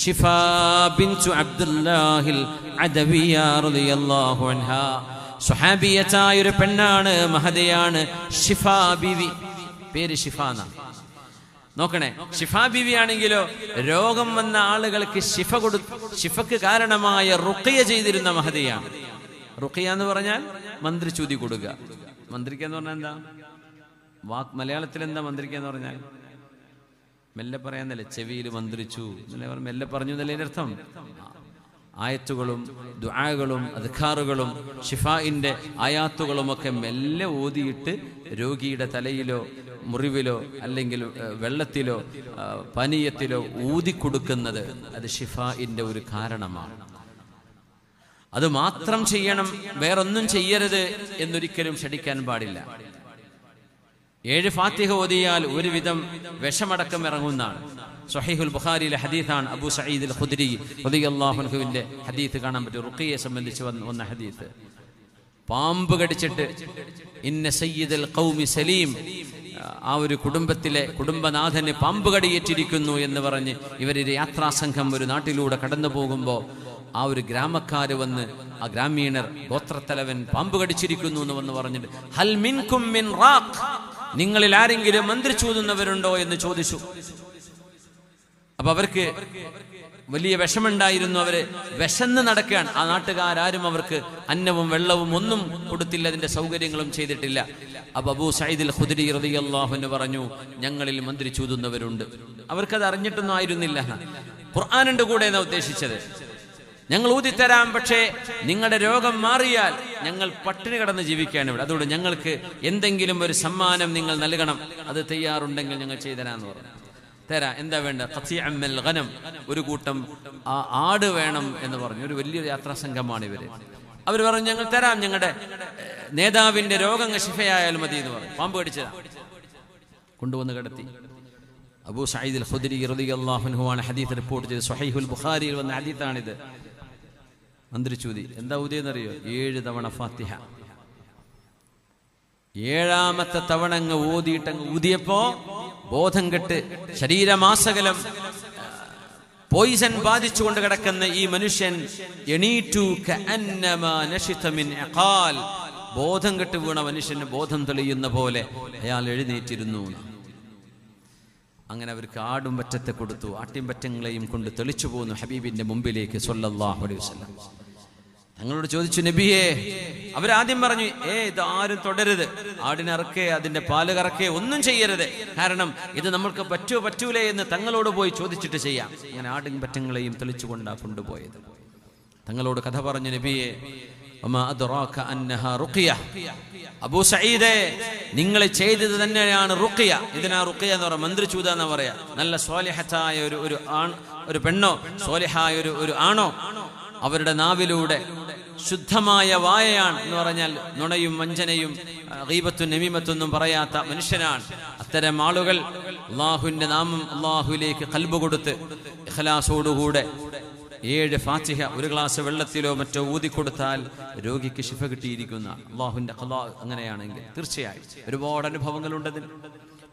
ഷിഫ ബിൻതു അബ്ദുല്ലാഹിൽ സുഹാബിയത്തായ ഒരു പെണ്ണാണ് മഹദയാണ് ഷിഫ ബിവി. പേര് ഷിഫ നോക്കണേ ഷിഫ ബിവി ആണെങ്കിലോ രോഗം വന്ന ആളുകൾക്ക് ശിഫ കൊടു ശിഫക്ക് കാരണമായ റുക്കയ ചെയ്തിരുന്ന മഹതയാണ്. റുക്കയ എന്ന് പറഞ്ഞാൽ മന്ത്രി ചൂതി കൊടുക്കുക. മന്ത്രിക്ക എന്ന് പറഞ്ഞാൽ എന്താ? വാക് മലയാളത്തിൽ എന്താ മന്ത്രിക്ക എന്ന് പറഞ്ഞാൽ? മെല്ലെ പറയാന്നല്ലേ ചെവിയിൽ മന്ത്രിച്ചു മെല്ലെ പറഞ്ഞു എന്നല്ലേ അർത്ഥം? ആയത്തുകളും ദുആകളും അധികാറുകളും ഷിഫായിന്റെ ആയാത്തുകളുമൊക്കെ മെല്ലെ ഓതിയിട്ട് രോഗിയുടെ തലയിലോ മുറിവിലോ അല്ലെങ്കിൽ വെള്ളത്തിലോ പനീയത്തിലോ ഊതിക്കൊടുക്കുന്നത് അത് ഷിഫായിന്റെ ഒരു കാരണമാണ്. അത് മാത്രം ചെയ്യണം വേറൊന്നും ചെയ്യരുത് എന്നൊരിക്കലും ക്ഷണിക്കാൻ പാടില്ല. ഏഴ് ഫാത്തിഹ ഓതിയാൽ ഒരുവിധം വിഷമടക്കം ഇറങ്ങുന്നതാണ്. സഹീഹുൽ ബുഖാരിയിലെ ഹദീഫാണ് അബു സഈദുൽ ഖുദ്രി റളിയല്ലാഹുവിന്റെ ഹദീസ് കാണാൻ പറ്റും റുഖിയെ സംബന്ധിച്ച് വന്ന വന്ന ഹദീസ്. പാമ്പ് കടിച്ചിട്ട് ഇന്ന സയ്യിദൽ ഖൗമി സലീം ആ ഒരു കുടുംബത്തിലെ കുടുംബനാഥന് പാമ്പ് കടിയേറ്റിരിക്കുന്നു എന്ന് പറഞ്ഞ് ഇവരൊരു യാത്രാസംഘം ഒരു നാട്ടിലൂടെ കടന്നു പോകുമ്പോൾ ആ ഒരു ഗ്രാമക്കാര് വന്ന് ആ ഗ്രാമീണർ ഗോത്രത്തലവൻ പാമ്പ് കടിച്ചിരിക്കുന്നു എന്ന് വന്ന് പറഞ്ഞിട്ട് ഹൽ മിൻകും മിൻ റാഖ്. നിങ്ങളിൽ ആരെങ്കിലും മന്ത്രിച്ചൂതുന്നവരുണ്ടോ എന്ന് ചോദിച്ചു. അപ്പൊ അവർക്ക് വലിയ വിഷമുണ്ടായിരുന്നു അവർ വിശന്ന് നടക്കുകയാണ്. ആ നാട്ടുകാരും അവർക്ക് അന്നവും വെള്ളവും ഒന്നും കൊടുത്തില്ല അതിന്റെ സൗകര്യങ്ങളും ചെയ്തിട്ടില്ല. അപ്പൊ അബൂ സൈദിൽ ഖുദരി റളിയല്ലാഹു അൻഹു പറഞ്ഞു ഞങ്ങളിൽ മന്ത്രി ചൂതുന്നവരുണ്ട്. അവർക്കത് അറിഞ്ഞിട്ടൊന്നും ആയിരുന്നില്ല. ഖുർആാനിന്റെ കൂടെ എന്നാ ഉദ്ദേശിച്ചത്? ഞങ്ങൾ ഊതിത്തരാം പക്ഷേ നിങ്ങളുടെ രോഗം മാറിയാൽ ഞങ്ങൾ പട്ടിണി കടന്ന് ജീവിക്കുകയാണ് ഇവിടെ. അതുകൊണ്ട് ഞങ്ങൾക്ക് എന്തെങ്കിലും ഒരു സമ്മാനം നിങ്ങൾ നൽകണം. അത് തയ്യാറുണ്ടെങ്കിൽ ഞങ്ങൾ ചെയ്തരാന്ന് പറഞ്ഞു. തരാ. എന്താ വേണ്ട ഖത്തിഅമ്മൽ ഗനം. ഒരു കൂട്ടം ആ ആട് വേണം എന്ന് പറഞ്ഞു. ഒരു വലിയ യാത്രാ സംഘമാണ് ഇവർ. അവർ പറഞ്ഞു ഞങ്ങൾ തരാം. ഞങ്ങളുടെ നേതാവിന്റെ രോഗങ്ങൾ ശിഫയായാലും മതി എന്ന് പറഞ്ഞു. പാമ്പ് കടിച്ചതാ. കൊണ്ടുവന്ന് കിടത്തി. അബൂ സയ്യിദ് ഖുദരി റളിയല്ലാഹു അൻഹു ആണ് ഹദീസ് റിപ്പോർട്ട് ചെയ്ത് സ്വഹീഹുൽ ബുഖാരിയിൽ വന്ന ഹദീത്താണിത് മന്ത്രിച്ചൂതി എന്താ ഊതിയെന്നറിയോ ഏഴ് തവണ ഫാത്തിഹ. ഏഴാമത്തെ തവണ അങ്ങ് ഊതിയിട്ട് അങ്ങ് ഊതിയപ്പോ ബോധം കെട്ട് ശരീരമാസകലം പോയിസൺ ബാധിച്ചുകൊണ്ട് കിടക്കുന്ന ഈ മനുഷ്യൻ. ബോധം കെട്ട് വീണ മനുഷ്യന് ബോധം തെളിയുന്ന പോലെ അയാൾ എഴുന്നേറ്റിരുന്നു. അങ്ങനെ അവർക്ക് ആടും പറ്റത്തെ കൊടുത്തു ആട്ടിൻ പറ്റങ്ങളെയും കൊണ്ട് തെളിച്ചു പോകുന്നു ഹബീബിന്റെ മുമ്പിലേക്ക് സൊല്ലാഹു അലൈഹി തങ്ങളോട് ചോദിച്ചു നബിയെ അവരാദ്യം പറഞ്ഞു ഏ ഇത് ആരും തുടരുത്. ആടിനെ ഇറക്കേ അതിന്റെ പാൽ കറക്കേ ഒന്നും ചെയ്യരുത്. കാരണം ഇത് നമ്മൾക്ക് പറ്റൂ പറ്റൂലേ എന്ന് തങ്ങളോട് പോയി ചോദിച്ചിട്ട് ചെയ്യാം. അങ്ങനെ ആടിൻ പറ്റങ്ങളെയും തെളിച്ചുകൊണ്ടാ കൊണ്ടുപോയത്. തങ്ങളോട് കഥ പറഞ്ഞു നബിയെ. അബൂ സഈദേ നിങ്ങൾ ചെയ്തത് തന്നെയാണ് റുക്കിയ ഇതിനാ റുക്കിയ എന്ന് പറയാം മന്ത്രിച്ചൂത എന്ന് പറയാ. നല്ല സോലിഹത്തായ ഒരു ഒരു ആൺ ഒരു പെണ്ണോ സ്വാലിഹായ ഒരു ഒരു ആണോ? അവരുടെ നാവിലൂടെ ശുദ്ധമായ വായയാണ് എന്ന് പറഞ്ഞാൽ നുണയും വഞ്ചനയും റീപത്തും നമീമത്തൊന്നും പറയാത്ത മനുഷ്യനാണ്. അത്തരം ആളുകൾ അള്ളാഹുവിന്റെ നാമം അള്ളാഹുലേക്ക് കൽബ് കൊടുത്ത് ഇഖലാസോടുകൂടെ ഏഴ് ഫാത്തിഹ ഒരു ഗ്ലാസ് വെള്ളത്തിലോ മറ്റോ ഊതിക്കൊടുത്താൽ രോഗിക്ക് ശിഫ കിട്ടിയിരിക്കുന്ന അള്ളാഹുവിന്റെ ഖലാ അങ്ങനെയാണെങ്കിൽ തീർച്ചയായും. ഒരുപാട് അനുഭവങ്ങളുണ്ട് അതിൽ.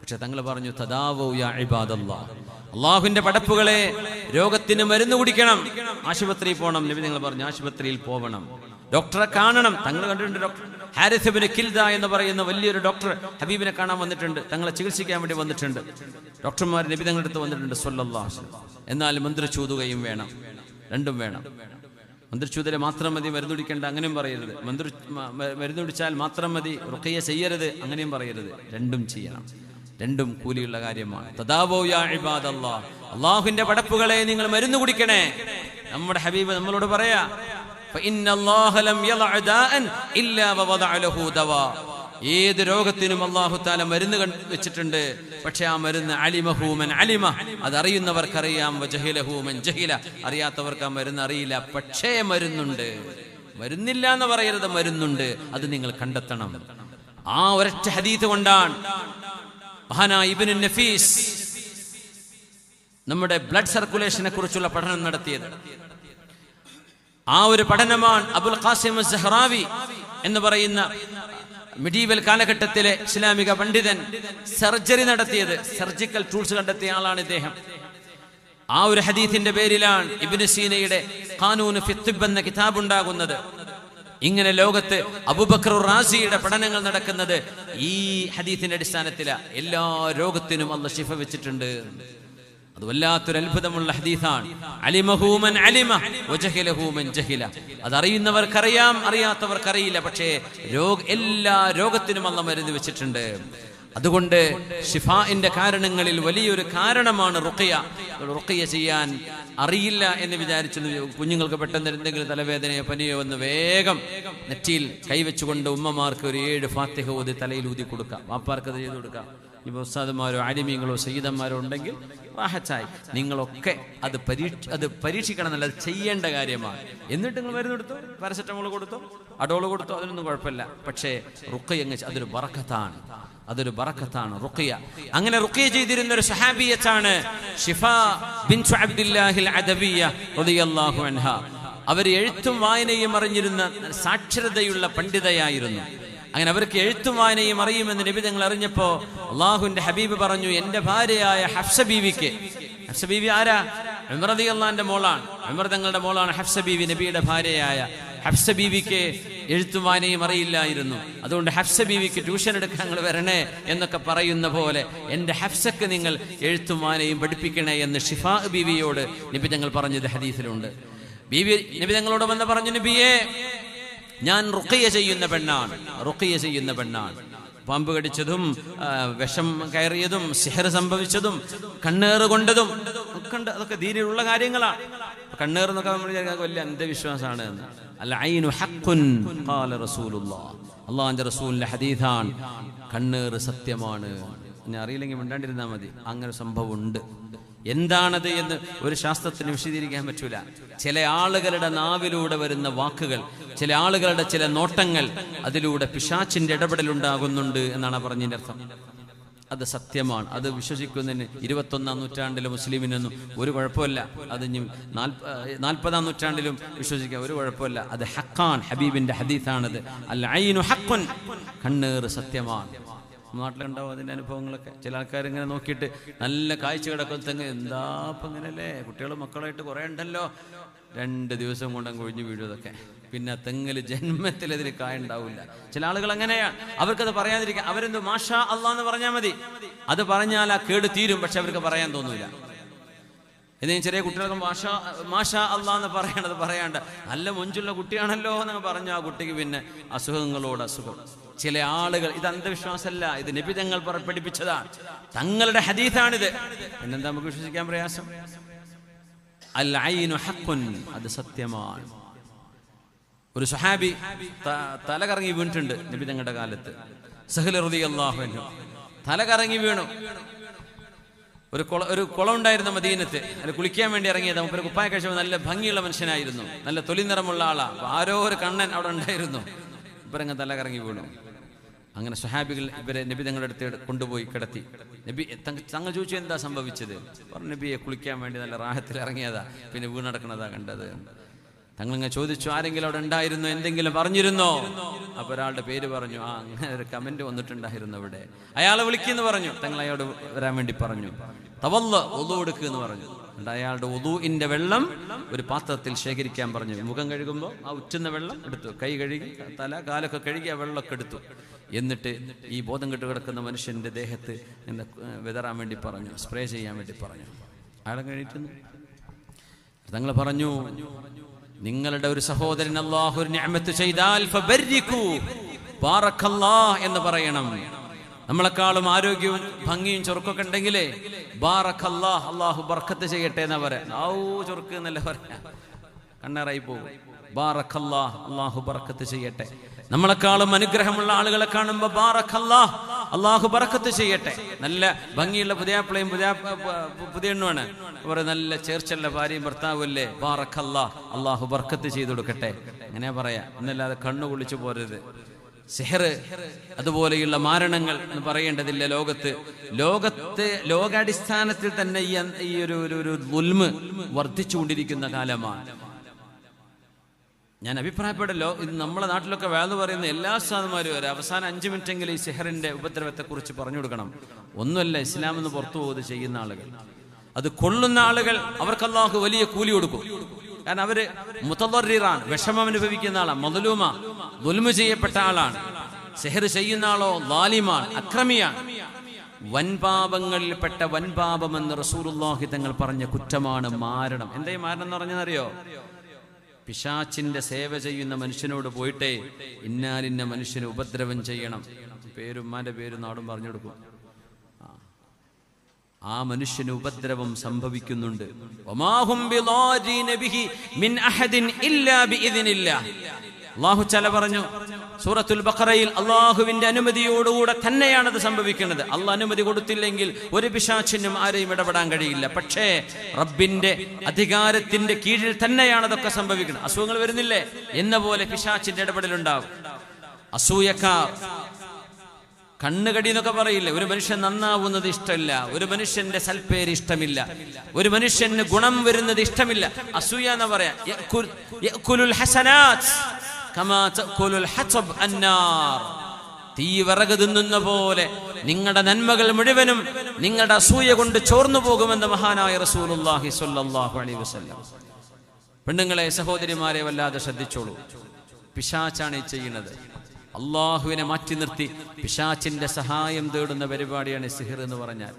പക്ഷെ തങ്ങൾ പറഞ്ഞു തദാവോ യാ ഇബാദല്ലാഹ് അള്ളാഹുവിന്റെ പടപ്പുകളെ രോഗത്തിന് മരുന്ന് കുടിക്കണം ആശുപത്രിയിൽ പോകണം നബി നിങ്ങൾ പറഞ്ഞു ആശുപത്രിയിൽ പോകണം ഡോക്ടറെ കാണണം. തങ്ങൾ കണ്ടിട്ടുണ്ട് ഡോക്ടർ ഹാരിസബിന് കിൽദ എന്ന് പറയുന്ന വലിയൊരു ഡോക്ടർ ഹബീബിനെ കാണാൻ വന്നിട്ടുണ്ട് തങ്ങളെ ചികിത്സിക്കാൻ വേണ്ടി വന്നിട്ടുണ്ട്. ഡോക്ടർമാർ നബി തങ്ങളുടെ വന്നിട്ടുണ്ട് സൊല്ലാ. എന്നാൽ മന്ത്രി ചൂതുകയും വേണം രണ്ടും വേണം. മന്ത്രിച്ചൂതരെ മാത്രം മതി മരുന്ന് കുടിക്കേണ്ട അങ്ങനെയും പറയരുത്. മന്ത്രി മ- മ- മരുന്ന് കുടിച്ചാൽ മാത്രം മതി റുക്കയ്യ ചെയ്യരുത് അങ്ങനെയും പറയരുത്. രണ്ടും ചെയ്യണം. രണ്ടും കൂലിയുള്ള കാര്യമാണ്. അള്ളാഹുവിന്റെ പടപ്പുകളെ നിങ്ങൾ മരുന്ന് കുടിക്കണേ. നമ്മുടെ ഹബീബ് നമ്മളോട് പറയാ ഏത് രോഗത്തിനും അള്ളാഹു താല മരുന്ന് വെച്ചിട്ടുണ്ട്. പക്ഷെ ആ മരുന്ന് അലിമഹൂമൻ അലിമ. അതറിയുന്നവർക്കറിയാം ജഹിലഹൂമൻ ജഹില. അറിയാത്തവർക്ക് ആ മരുന്ന് അറിയില്ല. പക്ഷേ മരുന്നുണ്ട്. മരുന്നില്ല എന്ന് പറയരുത് മരുന്നുണ്ട്. അത് നിങ്ങൾ കണ്ടെത്തണം. ആ ഒരൊറ്റ ഹദീത് കൊണ്ടാണ്. മഹാനായ ഇബ്നു നഫീസ് നമ്മുടെ ബ്ലഡ് സർക്കുലേഷനെ കുറിച്ചുള്ള പഠനം നടത്തിയത്. ആ ഒരു പഠനമാണ് അബുൽ ഖാസിം സഹ്റാവി എന്ന് പറയുന്ന മിഡീവൽ കാലഘട്ടത്തിലെ ഇസ്ലാമിക പണ്ഡിതൻ സർജറി നടത്തിയത്. സർജിക്കൽ ടൂൾസ് കണ്ടെത്തിയ ആളാണ് ഇദ്ദേഹം. ആ ഒരു ഹദീത്തിന്റെ പേരിലാണ് ഇബിന് സീനയുടെ ഖാനൂന് ഫിത്തിബ് എന്ന കിതാബ് ഉണ്ടാകുന്നത്. ഇങ്ങനെ ലോകത്ത് അബുബക്കർ റാസിയുടെ പഠനങ്ങൾ നടക്കുന്നത് ഈ ഹദീത്തിന്റെ അടിസ്ഥാനത്തിലാണ് എല്ലാ രോഗത്തിനും അന്ന് ശിഫ വെച്ചിട്ടുണ്ട്. അത് വല്ലാത്തൊരു അത്ഭുതമുള്ള ഹദീസാണ്. അലിമഹൂമൻ അലിമ വജഹിലഹൂമൻ ജഹില. അത് അറിയാത്തവർക്കറിയില്ല. പക്ഷേ രോഗ എല്ലാ രോഗത്തിനും അല്ല മരുന്ന് വെച്ചിട്ടുണ്ട്. അതുകൊണ്ട് ഷിഫാഇന്റെ കാരണങ്ങളിൽ വലിയൊരു കാരണമാണ് റുഖിയ. റുഖിയ ചെയ്യാൻ അറിയില്ല എന്ന് വിചാരിച്ചു കുഞ്ഞുങ്ങൾക്ക് പെട്ടെന്ന് എന്തെങ്കിലും തലവേദനയോ പനിയോ വന്ന് വേഗം നെറ്റിയിൽ കൈവച്ചുകൊണ്ട് ഉമ്മമാർക്ക് ഒരു ഏഴ് ഫാത്തിഹ ഊതി തലയിൽ ഊതി കൊടുക്കാം. വാപ്പാർക്ക് അത് ചെയ്തു കൊടുക്കാം. ഇപ്പൊ ഉസ്താദുമാരോ അടിമീങ്ങളോ സയ്യിദന്മാരോ ഉണ്ടെങ്കിൽ റാഹച്ചായി നിങ്ങളൊക്കെ അത് പരീക്ഷ അത് പരീക്ഷിക്കണം എന്നല്ല അത് ചെയ്യേണ്ട കാര്യമാണ്. എന്നിട്ട് നിങ്ങൾ മരുന്ന് കൊടുത്തു? പാരസെറ്റമോൾ കൊടുത്തു? അഡോൾ കൊടുത്തു? അതിനൊന്നും കുഴപ്പമില്ല. പക്ഷേ റുക്കയങ്ങ് അതൊരു ബറക്കത്താണ്. അതൊരു ബറക്കത്താണ് റുഖിയ. അങ്ങനെ റുഖിയ ചെയ്തിരുന്ന ഒരു സഹാബിയത്താണ് ഷിഫ ബിൻ അബ്ദുല്ലാഹിൽ അദബിയ റളിയല്ലാഹു അവർ എഴുത്തും വായനയും അറിഞ്ഞിരുന്ന സാക്ഷരതയുള്ള പണ്ഡിതയായിരുന്നു. അങ്ങനെ അവർക്ക് എഴുത്തും വായനയും അറിയുമെന്ന് നബി തങ്ങൾ അറിഞ്ഞപ്പോ അള്ളാഹുവിന്റെ ഹബീബ് പറഞ്ഞു എന്റെ ഭാര്യയായ ഹഫ്സ ബീവിക്ക്. ഹഫ്സ ബീവി ആരാ? ഉമറദി അള്ളാന്റെ മോളാണ്. ഉമർ തങ്ങളുടെ മോളാണ് ഹഫ്സ ബീവി നബിയുടെ ഭാര്യയായ ഹഫ്സ ബീവിക്ക് എഴുത്തും വായനയും അറിയില്ലായിരുന്നു. അതുകൊണ്ട് ഹഫ്സ ബീവിക്ക് ട്യൂഷൻ എടുക്കാൻ നിങ്ങൾ വരണേ എന്നൊക്കെ പറയുന്ന പോലെ എന്റെ ഹഫ്സക്ക് നിങ്ങൾ എഴുത്തും വായനയും പഠിപ്പിക്കണേ എന്ന് ഷിഫാ ബീവിയോട് നബി തങ്ങൾ പറഞ്ഞത് ഹദീസിലുണ്ട്. ബീവി നബി തങ്ങളോട് വന്ന് പറഞ്ഞു നബിയെ ഞാൻ റുക്കിയ ചെയ്യുന്ന പെണ്ണാണ്. റുക്കിയ ചെയ്യുന്ന പെണ്ണാണ്. പാമ്പ് കടിച്ചതും വിഷം കയറിയതും സിഹർ സംഭവിച്ചതും കണ്ണേറ് കൊണ്ടതും ഒക്കെ ഉണ്ട്. അതൊക്കെ ദീനിലുള്ള കാര്യങ്ങളാണ്. കണ്ണേർ എന്നൊക്കെ നമ്മൾ വലിയ അന്ധവിശ്വാസമാണ് എന്ന്. അല്ല ഐനു റസൂലിന്റെ ഹദീഥാൻ കണ്ണേറ് സത്യമാണ്. ഞാൻ അറിയില്ലെങ്കിൽ മിണ്ടാണ്ടിരുന്നാൽ മതി. അങ്ങനെ സംഭവം ഉണ്ട് എന്താണത് എന്ന് ഒരു ശാസ്ത്രത്തിന് വിശദീകരിക്കാൻ പറ്റൂല. ചില ആളുകളുടെ നാവിലൂടെ വരുന്ന വാക്കുകൾ ചില ആളുകളുടെ ചില നോട്ടങ്ങൾ അതിലൂടെ പിശാച്ചിന്റെ ഇടപെടൽ ഉണ്ടാകുന്നുണ്ട് എന്നാണ് പറഞ്ഞതിന്റെ അർത്ഥം. അത് സത്യമാണ്. അത് വിശ്വസിക്കുന്നതിന് ഇരുപത്തൊന്നാം നൂറ്റാണ്ടിലെ മുസ്ലിമിനൊന്നും ഒരു കുഴപ്പമില്ല. അത് നാൽപ്പതാം നൂറ്റാണ്ടിലും വിശ്വസിക്കുക ഒരു കുഴപ്പമില്ല. അത് ഹക്കാൻ ഹബീബിന്റെ ഹദീത്താണത് അല്ല ഹക്കുൻ കണ്ണേറ് സത്യമാണ്. നാട്ടിലുണ്ടാവും അതിന്റെ അനുഭവങ്ങളൊക്കെ. ചില ആൾക്കാരിങ്ങനെ നോക്കിയിട്ട് നല്ല കാഴ്ച കിടക്കുന്ന എന്താ അപ്പം ഇങ്ങനല്ലേ? കുട്ടികളും മക്കളായിട്ട് കുറേ ഉണ്ടല്ലോ. രണ്ട് ദിവസം കൊണ്ടങ്ങ് കൊഴിഞ്ഞു വീഴും പിന്നെ തെങ്ങിൽ ജന്മത്തിൽ ഇതിൽ കായ ഉണ്ടാവില്ല. ചില ആളുകൾ അങ്ങനെയാണ് അവർക്കത് പറയാതിരിക്കുക അവരെന്ത് മാഷാ അള്ളാന്ന് പറഞ്ഞാൽ മതി. അത് പറഞ്ഞാൽ ആ കേട് തീരും. പക്ഷെ അവർക്ക് പറയാൻ തോന്നൂല. എന്തെങ്കിലും ചെറിയ കുട്ടികൾക്ക് മാഷാ മാഷ അള്ളാന്ന് പറയണത് പറയാണ്ട് നല്ല മൊഞ്ചുള്ള കുട്ടിയാണല്ലോ എന്ന് പറഞ്ഞ ആ കുട്ടിക്ക് പിന്നെ അസുഖങ്ങളോട് അസുഖം. ചില ആളുകൾ ഇത് അന്ധവിശ്വാസമല്ല ഇത് നബി തങ്ങൾ പഠിപ്പിച്ചതാണ്. തങ്ങളുടെ ഹദീസാണിത്. പിന്നെന്താ നമുക്ക് വിശ്വസിക്കാൻ പ്രയാസം? അൽ ഐനു അത് സത്യമാണ്. ഒരു സുഹാബി തലകറങ്ങി തല കറങ്ങി വീണിട്ടുണ്ട് നബി തങ്ങളുടെ കാലത്ത്. സഹലറുദി അള്ളാഹു അൻഹു. തല കറങ്ങി വീണു. ഒരു കുള ഒരു കുളം ഉണ്ടായിരുന്ന മദീനത്ത്. അതിൽ കുളിക്കാൻ വേണ്ടി ഇറങ്ങിയത് ഒരു കുപ്പായ കഴിച്ചപ്പോൾ നല്ല ഭംഗിയുള്ള മനുഷ്യനായിരുന്നു. നല്ല തൊലി നിറമുള്ള ആളാണ് ആരോ ഒരു കണ്ണൻ അവിടെ ഉണ്ടായിരുന്നു. ഇവരങ്ങ് തല കറങ്ങി വീണു. അങ്ങനെ സുഹാബികൾ ഇവരെ നബി തങ്ങളുടെ അടുത്ത് കൊണ്ടുപോയി കിടത്തി. നബി തങ്ങ- തങ്ങൾ ചോദിച്ചു എന്താ സംഭവിച്ചത്? പറഞ്ഞു നബിയെ കുളിക്കാൻ വേണ്ടി നല്ല റാഹത്തിൽ ഇറങ്ങിയതാ. പിന്നെ വീണടക്കണതാ കണ്ടത്. തങ്ങളിങ്ങ് ചോദിച്ചു ആരെങ്കിലും അവിടെ ഉണ്ടായിരുന്നു? എന്തെങ്കിലും പറഞ്ഞിരുന്നോ? അപ്പൊ ഒരാളുടെ പേര് പറഞ്ഞു ആ അങ്ങനെ ഒരു കമന്റ് വന്നിട്ടുണ്ടായിരുന്നു അവിടെ. അയാളെ വിളിക്കുന്നു പറഞ്ഞു തങ്ങൾ അയാളോട് വരാൻ വേണ്ടി പറഞ്ഞു. തവല്ല ഒതു എടുക്കുക എന്ന് പറഞ്ഞു അയാളുടെ ഒതുവിന്റെ വെള്ളം ഒരു പാത്രത്തിൽ ശേഖരിക്കാൻ പറഞ്ഞു. മുഖം കഴുകുമ്പോൾ ആ ഉറ്റുന്ന വെള്ളം എടുത്തു. കൈ കഴുകി തല കാലൊക്കെ കഴുകി ആ വെള്ളമൊക്കെ എടുത്തു. എന്നിട്ട് ഈ ബോധം കെട്ട് കിടക്കുന്ന മനുഷ്യന്റെ ദേഹത്ത് എന്നെ വിതറാൻ വേണ്ടി പറഞ്ഞു സ്പ്രേ ചെയ്യാൻ വേണ്ടി പറഞ്ഞു. അയാളെ കഴിക്കുന്നു തങ്ങൾ പറഞ്ഞു നിങ്ങളുടെ ഒരു സഹോദരൻ അള്ളാഹു ഒരു ചെയ്താൽ എന്ന് പറയണം. നമ്മളെക്കാളും ആരോഗ്യവും ഭംഗിയും ചൊറുക്കൊക്കെ ഉണ്ടെങ്കിലേ ബാറഖല്ലാ അള്ളാഹു ബർക്കത്ത് ചെയ്യട്ടെ എന്നാ പറയാം. ഔ ചൊറുക്ക് എന്നല്ല പറയാ. കണ്ണേറായി പോകും. ബാറഖല്ലാ അള്ളാഹു ബർക്കത്ത് ചെയ്യട്ടെ. നമ്മളെക്കാളും അനുഗ്രഹമുള്ള ആളുകളെ കാണുമ്പോ ബാറക്കല്ലാഹ് അള്ളാഹു പറക്കത്ത് ചെയ്യട്ടെ. നല്ല ഭംഗിയുള്ള പുതിയാപ്പിളയും പുതിയ പുതിയ എണ്ണുമാണ് അവർ നല്ല ചേർച്ചല്ല ഭാര്യയും ഭർത്താവും അല്ലേ ബാറക്കല്ലാഹ് അള്ളാഹു ബർക്കത്ത് ചെയ്തു കൊടുക്കട്ടെ. അങ്ങനെ പറയാ. എന്നല്ലാതെ കണ്ണു കുളിച്ചു പോരരുത്. സെഹർ അതുപോലെയുള്ള മാരണങ്ങൾ എന്ന് പറയേണ്ടതില്ല ലോകത്ത്. ലോകത്ത് ലോകാടിസ്ഥാനത്തിൽ തന്നെ ഈ ഒരു ഒരു ദുൽമ് വർദ്ധിച്ചുകൊണ്ടിരിക്കുന്ന കാലമാണ്. ഞാൻ അഭിപ്രായപ്പെടല്ലോ. ഇത് നമ്മുടെ നാട്ടിലൊക്കെ വേൾ പറയുന്ന എല്ലാ സാധനമാരും വരെ അവസാന അഞ്ചു മിനിറ്റെങ്കിലും ഈ സെഹറിന്റെ ഉപദ്രവത്തെക്കുറിച്ച് പറഞ്ഞു കൊടുക്കണം. ഒന്നുമല്ല ഇസ്ലാം എന്ന് പുറത്തു പോകുന്നത് ചെയ്യുന്ന ആളുകൾ. അത് കൊള്ളുന്ന ആളുകൾ അവർക്ക് വലിയ കൂലി കൊടുക്കും. കാരണം അവർ മുത്തറിറാണ് വിഷമം അനുഭവിക്കുന്ന ആളാണ് മതലൂമ ദുൽമു ചെയ്യപ്പെട്ട ആളാണ്. സെഹർ ചെയ്യുന്ന ആളോ ലാലിമാണ് അക്രമിയാണ്. വൻപാപങ്ങളിൽപ്പെട്ട വൻപാപമെന്ന് റസൂലുള്ളാഹി തങ്ങൾ പറഞ്ഞ കുറ്റമാണ് മാരണം. എന്തേ മാരണം എന്ന് പറഞ്ഞറിയോ പിശാച്ചിന്റെ സേവ ചെയ്യുന്ന മനുഷ്യനോട് പോയിട്ടേ ഇന്നാലിന്ന മനുഷ്യന് ഉപദ്രവം ചെയ്യണം. പേരും പേരും നാടും പറഞ്ഞു കൊടുക്കും. ആ. ആ മനുഷ്യന് ഉപദ്രവം സംഭവിക്കുന്നുണ്ട്. അള്ളാഹു ചല പറഞ്ഞു സൂറത്തുൽ ബഖറയിൽ അള്ളാഹുവിന്റെ അനുമതിയോടുകൂടെ തന്നെയാണ് അത് സംഭവിക്കുന്നത്. അള്ളാഹ് അനുമതി കൊടുത്തില്ലെങ്കിൽ ഒരു പിശാച്ചിനും ആരെയും ഇടപെടാൻ കഴിയില്ല. പക്ഷേ റബ്ബിന്റെ അധികാരത്തിന്റെ കീഴിൽ തന്നെയാണ് അതൊക്കെ സംഭവിക്കുന്നത്. അസുഖങ്ങൾ വരുന്നില്ലേ? എന്ന പോലെ പിശാച്ചിന്റെ ഇടപെടലുണ്ടാവും. അസൂയക്കാർ കണ്ണുകടി എന്നൊക്കെ പറയില്ലേ ഒരു മനുഷ്യൻ നന്നാവുന്നത് ഇഷ്ടമില്ല ഒരു മനുഷ്യന്റെ സൽപ്പേര് ഇഷ്ടമില്ല ഒരു മനുഷ്യന് ഗുണം വരുന്നത് ഇഷ്ടമില്ല. അസൂയ എന്ന് പറയാം തീ വിറക് തിന്നുന്ന പോലെ നിങ്ങളുടെ നന്മകൾ മുഴുവനും നിങ്ങളുടെ അസൂയ കൊണ്ട് ചോർന്നു പോകുമെന്ന് മഹാനായ റസൂലുള്ളാഹി സ്വല്ലല്ലാഹു അലൈഹി വസല്ലം. പെണ്ണുങ്ങളെ സഹോദരിമാരെ വല്ലാതെ ശ്രദ്ധിച്ചോളൂ. പിശാച്ചാണ് ഈ ചെയ്യുന്നത്. അള്ളാഹുവിനെ മാറ്റി നിർത്തി പിശാച്ചിന്റെ സഹായം തേടുന്ന പരിപാടിയാണ് സിഹിർ എന്ന് പറഞ്ഞാൽ.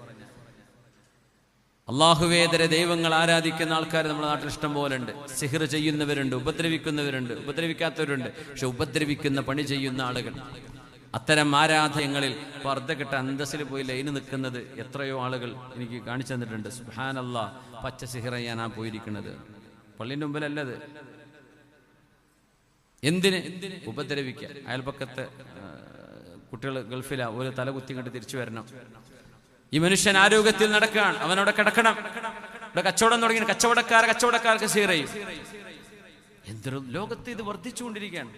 അള്ളാഹുവേതര ദൈവങ്ങൾ ആരാധിക്കുന്ന ആൾക്കാർ നമ്മുടെ നാട്ടിൽ ഇഷ്ടം പോലെ ഉണ്ട് സിഹിർ ചെയ്യുന്നവരുണ്ട് ഉപദ്രവിക്കുന്നവരുണ്ട് ഉപദ്രവിക്കാത്തവരുണ്ട് പക്ഷെ ഉപദ്രവിക്കുന്ന പണി ചെയ്യുന്ന ആളുകൾ. അത്തരം ആരാധനങ്ങളിൽ ഇപ്പൊ അർദ്ധക്കെട്ട അന്തസ്സിൽ പോയി ലൈന് നിൽക്കുന്നത് എത്രയോ ആളുകൾ എനിക്ക് കാണിച്ചു തന്നിട്ടുണ്ട്. സുഹാനല്ല പച്ച സിഹിർ ചെയ്യാനാ പോയിരിക്കുന്നത്. പള്ളിന്റെ മുമ്പിലല്ലത്. എന്തിന്? ഉപദ്രവിക്കുക അയൽപക്കത്തെ കുട്ടികൾ ഗൾഫിലാ ഒരു തല കുത്തി കണ്ട് തിരിച്ചു വരണം. ഈ മനുഷ്യൻ ആരോഗ്യത്തിൽ നടക്കുകയാണ്. അവനവിടെ കിടക്കണം. ഇവിടെ കച്ചവടം തുടങ്ങി കച്ചവടക്കാർ കച്ചവടക്കാർക്ക് സീറയും എന്തൊരു ലോകത്ത് ഇത് വർദ്ധിച്ചുകൊണ്ടിരിക്കുകയാണ്.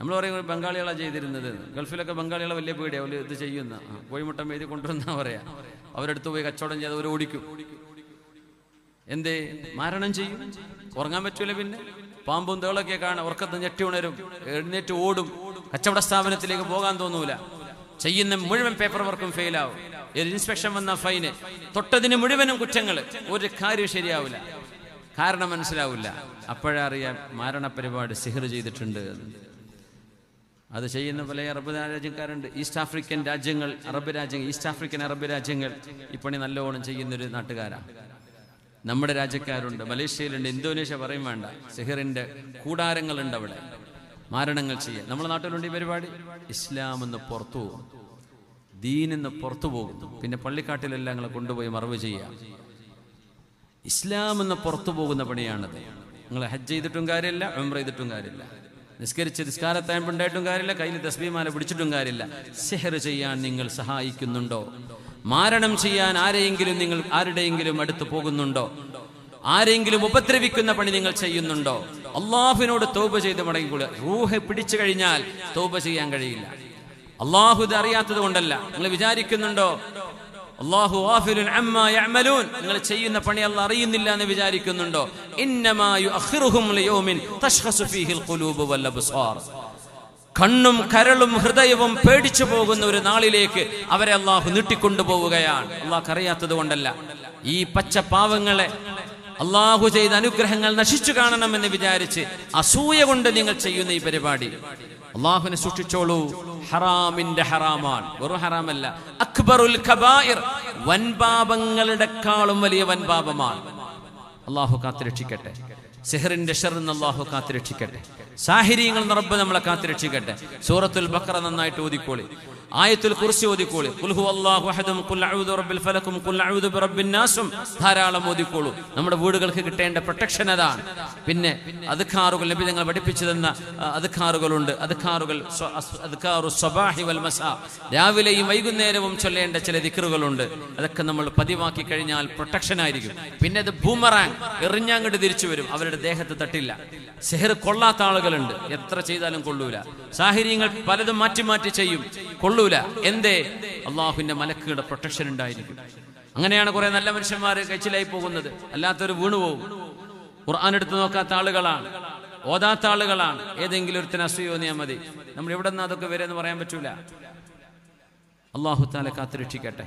നമ്മൾ പറയും ബംഗാളികളാണ് ചെയ്തിരുന്നത്. ഗൾഫിലൊക്കെ ബംഗാളികളെ വലിയ പേടിയാണ് അവർ ഇത് ചെയ്യുന്ന. കോഴിമുട്ടം എഴുതി കൊണ്ടുവന്ന പറയാ. അവരെടുത്ത് പോയി കച്ചവടം ചെയ്ത് അവർ ഓടിക്കും. എന്തേ? മാരണം ചെയ്യും. ഉറങ്ങാൻ പറ്റൂല പിന്നെ. പാമ്പും തേളൊക്കെ കാണാൻ ഉറക്കത്ത് ഞെട്ടി ഉണരും. എഴുന്നേറ്റ് ഓടും. കച്ചവട സ്ഥാപനത്തിലേക്ക് പോകാൻ തോന്നൂല. ചെയ്യുന്ന മുഴുവൻ പേപ്പർ വർക്കും ഫെയിലാവും ഒരു ഇൻസ്പെക്ഷൻ വന്ന ഫൈന് തൊട്ടതിന് മുഴുവനും കുറ്റങ്ങൾ. ഒരു കാര്യം ശരിയാവില്ല. കാരണം മനസ്സിലാവില്ല. അപ്പോഴറിയാം മാരണ പരിപാടി സിഹർ ചെയ്തിട്ടുണ്ട്. അത് ചെയ്യുന്ന പോലെ അറബ് രാജ്യക്കാരുണ്ട്. ഈസ്റ്റ് ആഫ്രിക്കൻ രാജ്യങ്ങൾ അറബ് രാജ്യങ്ങൾ ഈസ്റ്റ് ആഫ്രിക്കൻ അറബ് രാജ്യങ്ങൾ ഈ പണി നല്ലോണം ചെയ്യുന്നൊരു നാട്ടുകാരാണ് നമ്മുടെ രാജ്യക്കാരുണ്ട്. മലേഷ്യയിലുണ്ട് ഇന്തോനേഷ്യ പറയും വേണ്ട. സിഹറിന്റെ കൂടാരങ്ങളുണ്ട് അവിടെ. മാരണങ്ങൾ ചെയ്യാൻ. നമ്മുടെ നാട്ടിലുണ്ട് ഈ പരിപാടി? ഇസ്ലാം എന്ന് പുറത്തു പോകും. ദീനെന്ന് പുറത്തു പോകും. പിന്നെ പള്ളിക്കാട്ടിലെല്ലാം ഞങ്ങളെ കൊണ്ടുപോയി മറവ് ചെയ്യാം ഇസ്ലാം എന്ന് പുറത്തു പോകുന്ന പണിയാണത്. നിങ്ങൾ ഹജ്ജ് ചെയ്തിട്ടും കാര്യമില്ല ഉംറ ചെയ്തിട്ടും കാര്യമില്ല. നിസ്കരിച്ച് നിസ്കാരത്തായമ്പുണ്ടായിട്ടും കാര്യമില്ല കയ്യിൽ തസ്ബീമാല പിടിച്ചിട്ടും കാര്യമില്ല. സെഹർ ചെയ്യാൻ നിങ്ങൾ സഹായിക്കുന്നുണ്ടോ? മാരണം ചെയ്യാൻ ആരെയെങ്കിലും നിങ്ങൾ ആരുടെയെങ്കിലും അടുത്ത് പോകുന്നുണ്ടോ? ആരെങ്കിലും ഉപദ്രവിക്കുന്ന പണി നിങ്ങൾ ചെയ്യുന്നുണ്ടോ? അള്ളാഹുവിനോട് തോപ ചെയ്ത് മടങ്ങിക്കൂടുക. റൂഹ് പിടിച്ചു കഴിഞ്ഞാൽ തോപ ചെയ്യാൻ കഴിയില്ല. അള്ളാഹു ഇത് അറിയാത്തത് കൊണ്ടല്ല. നിങ്ങൾ വിചാരിക്കുന്നുണ്ടോ? അള്ളാഹു നിങ്ങൾ ചെയ്യുന്ന പണി അല്ല അറിയുന്നില്ല എന്ന് വിചാരിക്കുന്നുണ്ടോ? കണ്ണും കരളും ഹൃദയവും പേടിച്ചു പോകുന്ന ഒരു നാളിലേക്ക് അവരെ അള്ളാഹു നീട്ടിക്കൊണ്ടുപോവുകയാണ്. അള്ളാഹ് അറിയാത്തത് കൊണ്ടല്ല. ഈ പച്ച പാവങ്ങളെ അള്ളാഹു ചെയ്ത അനുഗ്രഹങ്ങൾ നശിച്ചു കാണണമെന്ന് വിചാരിച്ച് അസൂയ കൊണ്ട് നിങ്ങൾ ചെയ്യുന്ന ഈ പരിപാടി. അള്ളാഹുവിനെ സൂക്ഷിച്ചോളൂ. ഹറാമിന്റെ ഹറാമാണ്. വെറും ഹറാമല്ല. അക്ബറുൽ കബായിർ വൻപാപങ്ങളുടെക്കാളും വലിയ വൻപാപമാണ്. അള്ളാഹു കാത്തുരക്ഷിക്കട്ടെ. സെഹറിന്റെ ഷെറിന്ന് അള്ളാഹു കാത്തുരക്ഷിക്കട്ടെ. സാഹിര്യങ്ങൾ നിറബ് നമ്മളെ കാത്തുരക്ഷിക്കട്ടെ. സൂറത്തുൽ ബക്കറ നന്നായിട്ട് ഓതിക്കോളി. ആയത്തുൽ കുറിച്ച് ഓതിക്കോളി. കുൽഹു അല്ലാഹു അഹദും കുൽ റബ്ബിൽ ഫലക്കും കുൽ ബിറബ്ബിൻ നാസും ധാരാളം ഓതിക്കോളൂ. നമ്മുടെ വീടുകൾക്ക് കിട്ടേണ്ട പ്രൊട്ടക്ഷൻ അതാണ്. പിന്നെ അദ്കാറുകൾ നബി തങ്ങൾ പഠിപ്പിച്ചു തന്ന അദ്കാറുകളുണ്ട് അദ്കാറുകൾ അദ്ഖാറുകൾ അദ്ഖാറു സ്വബാഹി വൽ മസാ. രാവിലെയും വൈകുന്നേരവും ചൊല്ലേണ്ട ചില ദിക്റുകളുണ്ട്. അതൊക്കെ നമ്മൾ പതിവാക്കി കഴിഞ്ഞാൽ പ്രൊട്ടക്ഷൻ ആയിരിക്കും. പിന്നെ അത് ബൂമറാങ്. എറിഞ്ഞാങ്ങോട്ട് തിരിച്ചു വരും. അവരുടെ ദേഹത്ത് തട്ടില്ല. സെഹർ കൊള്ളാത്ത ആളുകളുണ്ട്. എത്ര ചെയ്താലും കൊള്ളൂല. സാഹചര്യങ്ങൾ പലതും മാറ്റി മാറ്റി ചെയ്യും. കൊള്ളൂല. എന്തേ? അള്ളാഹുവിന്റെ മലക്കുകളുടെ പ്രൊട്ടക്ഷൻ ഉണ്ടായിരിക്കും. അങ്ങനെയാണ് കുറെ നല്ല മനുഷ്യന്മാർ കച്ചിലായി പോകുന്നത്. അല്ലാത്തവർ വീണുപോകും ഖുർആൻ എടുത്ത് നോക്കാത്ത ആളുകളാണ്. ഓതാത്ത ആളുകളാണ്. ഏതെങ്കിലും ഒരുത്തിന് അസൂയോന്നിയാൽ മതി. നമ്മൾ എവിടെ നിന്ന് അതൊക്കെ വരെ എന്ന് പറയാൻ പറ്റൂല. അള്ളാഹു താല കാത്തുരക്ഷിക്കട്ടെ.